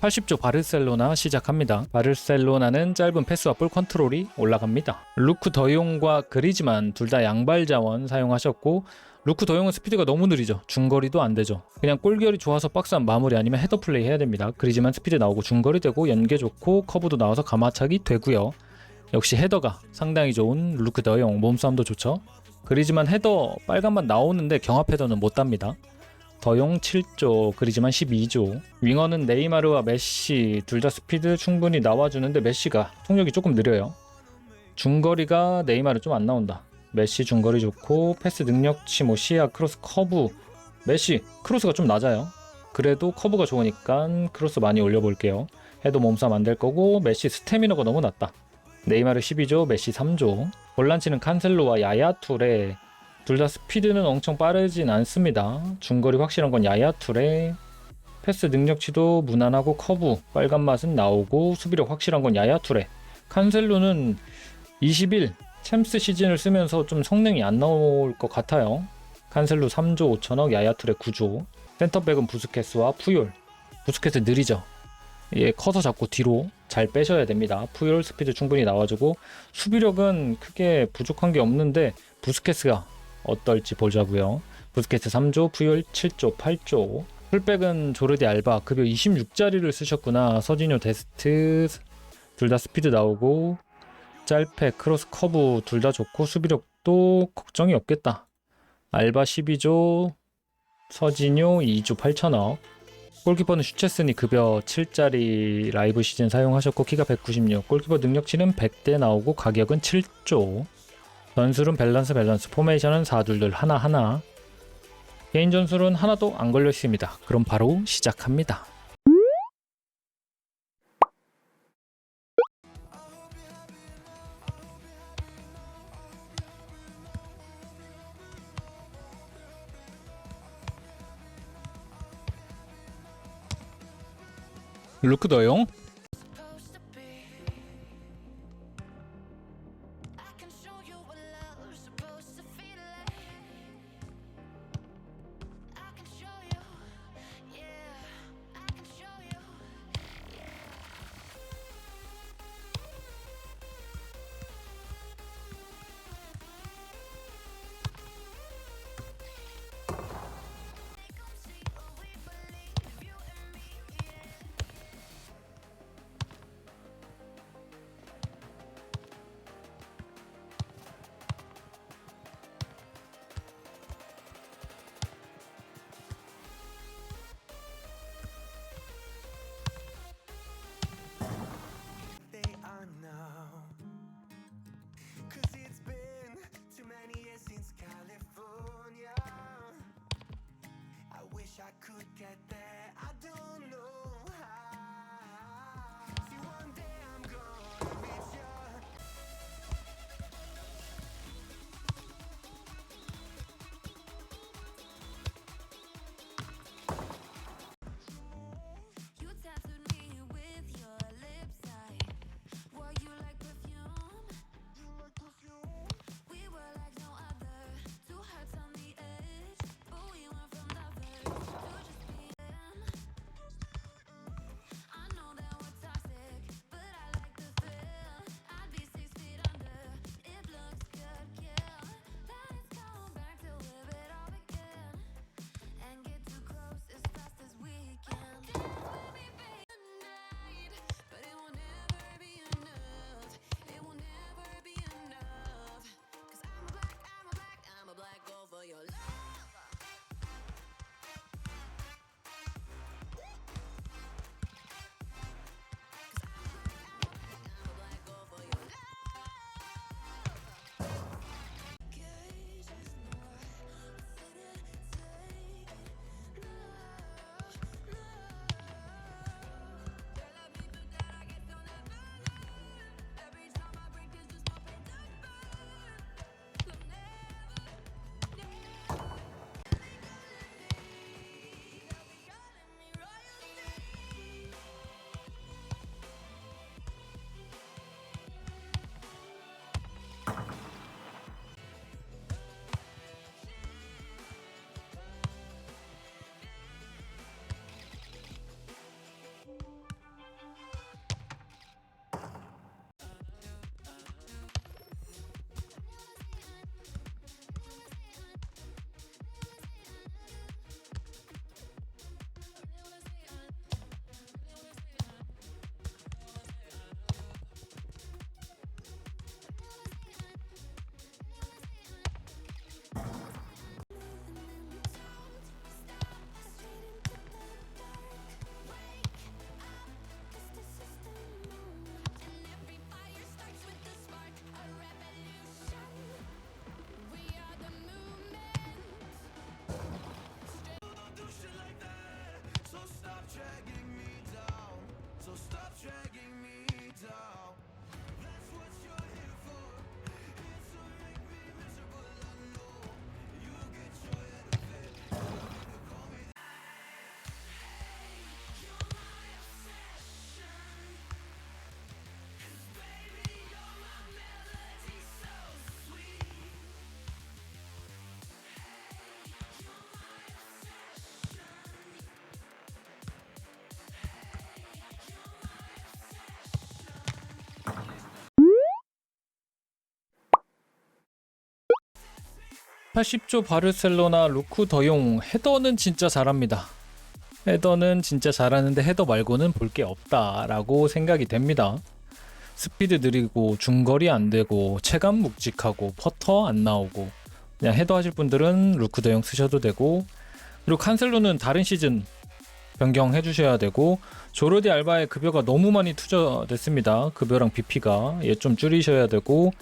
80조 바르셀로나 시작합니다. 바르셀로나는 짧은 패스와 볼 컨트롤이 올라갑니다. 루크 더용과 그리즈만 둘 다 양발 자원 사용하셨고 루크 더용은 스피드가 너무 느리죠. 중거리도 안 되죠. 그냥 골결이 좋아서 박스한 마무리 아니면 헤더 플레이 해야 됩니다. 그리지만 스피드 나오고 중거리 되고 연계 좋고 커브도 나와서 가마차기 되고요. 역시 헤더가 상당히 좋은 루크 더용 몸싸움도 좋죠. 그리지만 헤더 빨간만 나오는데 경합 헤더는 못 답니다. 더용 7조, 그리지만 12조. 윙어는 네이마르와 메시 둘 다 스피드 충분히 나와주는데 메시가 속력이 조금 느려요. 중거리가 네이마르 좀 안 나온다. 메시 중거리 좋고 패스 능력치 뭐 시야 크로스 커브 메시 크로스가 좀 낮아요. 그래도 커브가 좋으니까 크로스 많이 올려볼게요. 해도 몸싸움 안 될 거고 메시 스태미너가 너무 낮다. 네이마르 12조, 메시 3조. 볼란치는 칸셀로와 야야툴에 둘 다 스피드는 엄청 빠르진 않습니다. 중거리 확실한 건 야야툴에 패스 능력치도 무난하고 커브 빨간 맛은 나오고 수비력 확실한 건 야야툴에 칸셀로는 21 챔스 시즌을 쓰면서 좀 성능이 안 나올 것 같아요. 칸셀로 3조 5천억, 야야툴의 9조. 센터백은 부스케스와 푸율. 부스케스 느리죠. 예, 커서 잡고 뒤로 잘 빼셔야 됩니다. 푸율 스피드 충분히 나와주고 수비력은 크게 부족한 게 없는데 부스케스가 어떨지 보자고요. 부스케스 3조, 푸율 7조, 8조. 풀백은 조르디 알바 급여 26짜리를 쓰셨구나. 서진효 데스트 둘 다 스피드 나오고 짤패, 크로스 커브 둘 다 좋고 수비력도 걱정이 없겠다. 알바 12조, 서진효 2조 8천억. 골키퍼는 슈체스니 급여 7짜리 라이브 시즌 사용하셨고 키가 196. 골키퍼 능력치는 100대 나오고 가격은 7조. 전술은 밸런스 밸런스 포메이션은 4둘둘 하나하나. 개인 전술은 하나도 안 걸려 있습니다. 그럼 바로 시작합니다. 루크 더용 wish I could get there, I don't know 80조 바르셀로나 루크 더용 헤더는 진짜 잘합니다. 헤더는 진짜 잘하는데 헤더 말고는 볼 게 없다라고 생각이 됩니다. 스피드 느리고 중거리 안 되고 체감 묵직하고 퍼터 안 나오고 그냥 헤더 하실 분들은 루크 더용 쓰셔도 되고 그리고 칸셀로는 다른 시즌 변경해 주셔야 되고 조르디 알바의 급여가 너무 많이 투자됐습니다. 급여랑 BP가 얘 좀 줄이셔야 되고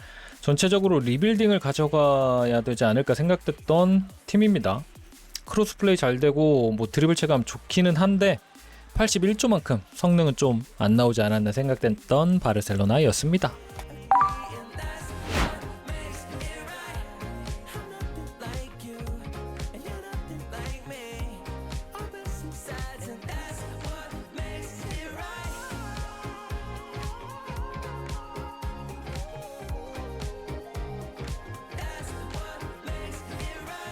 전체적으로 리빌딩을 가져가야 되지 않을까 생각됐던 팀입니다. 크로스 플레이 잘 되고 뭐 드리블 체감 좋기는 한데 81조만큼 성능은 좀 안 나오지 않았나 생각됐던 바르셀로나였습니다.